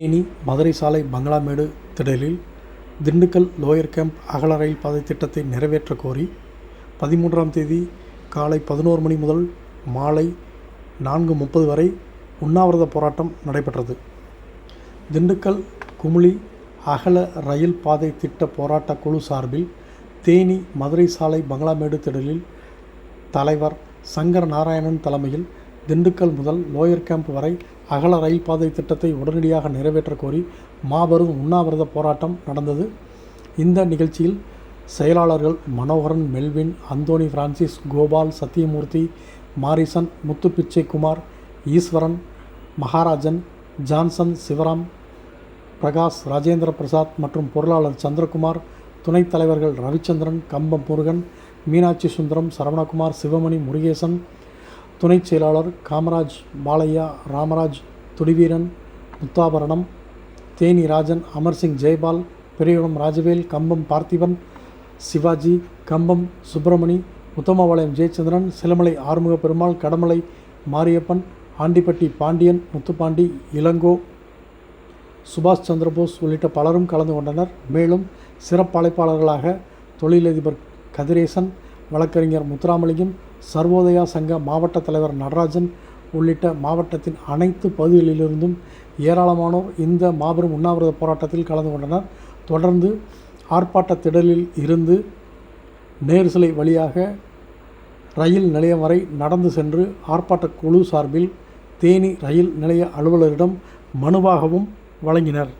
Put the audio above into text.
தேனி மதுரை சாலை பங்களாமேடு திடலில் Dindigul lower camp அகல ரயில் பாதை திட்டத்தை நிறைவேற்றக் கோரி பதிமூன்றாம் தேதி காலை பதினோரு மணி முதல் மாலை நான்கு முப்பது வரை உண்ணாவிரத போராட்டம் நடைபெற்றது. திண்டுக்கல் குமுளி அகல ரயில் பாதை திட்ட போராட்டக் குழு சார்பில் தேனி மதுரை சாலை பங்களாமேடு திடலில் தலைவர் சங்கர் நாராயணன் தலைமையில் திண்டுக்கல் முதல் லோயர் கேம்ப் வரை அகல ரயில் பாதை திட்டத்தை உடனடியாக நிறைவேற்ற கோரி மாபெரும் உண்ணாவிரத போராட்டம் நடந்தது. இந்த நிகழ்ச்சியில் செயலாளர்கள் Manoharan Melvin Antony Francis Gopal Sathyamoorthy Morrison Muthupichai Kumar Eswaran Maharajan Johnson Sivaram Prakash Rajendra Prasad மற்றும் பொருளாளர் சந்திரகுமார் துணைத் தலைவர்கள் ரவிச்சந்திரன் கம்பம் முருகன் மீனாட்சி சுந்தரம் சரவணகுமார் சிவமணி முருகேசன் துணைச் செயலாளர் காமராஜ் பாலையா ராமராஜ் துடிவீரன் முத்தாபரணம் தேனி ராஜன் அமர்சிங் ஜெயபால் பெரியகுளம் ராஜவேல் கம்பம் பார்த்திபன் சிவாஜி கம்பம் சுப்பிரமணி உத்தமபாளையம் ஜெயச்சந்திரன் சிலமலை ஆறுமுக பெருமாள் கடமலை மாரியப்பன் ஆண்டிப்பட்டி பாண்டியன் முத்துப்பாண்டி இளங்கோ சுபாஷ் சந்திரபோஸ் உள்ளிட்ட பலரும் கலந்து கொண்டனர். மேலும் சிறப்பு அழைப்பாளர்களாக தொழிலதிபர் கதிரேசன் வழக்கறிஞர் முத்துராமலிங்கம் சர்வோதயா சங்க மாவட்ட தலைவர் நடராஜன் உள்ளிட்ட மாவட்டத்தின் அனைத்து பகுதிகளிலிருந்தும் ஏராளமானோர் இந்த மாபெரும் உண்ணாவிரத போராட்டத்தில் கலந்து கொண்டனர். தொடர்ந்து ஆர்ப்பாட்ட திடலில் இருந்து நேரு சிலை வழியாக ரயில் நிலையம் வரை நடந்து சென்று ஆர்ப்பாட்ட குழு சார்பில் தேனி ரயில் நிலைய அலுவலரிடம் மனுவாகவும் வழங்கினர்.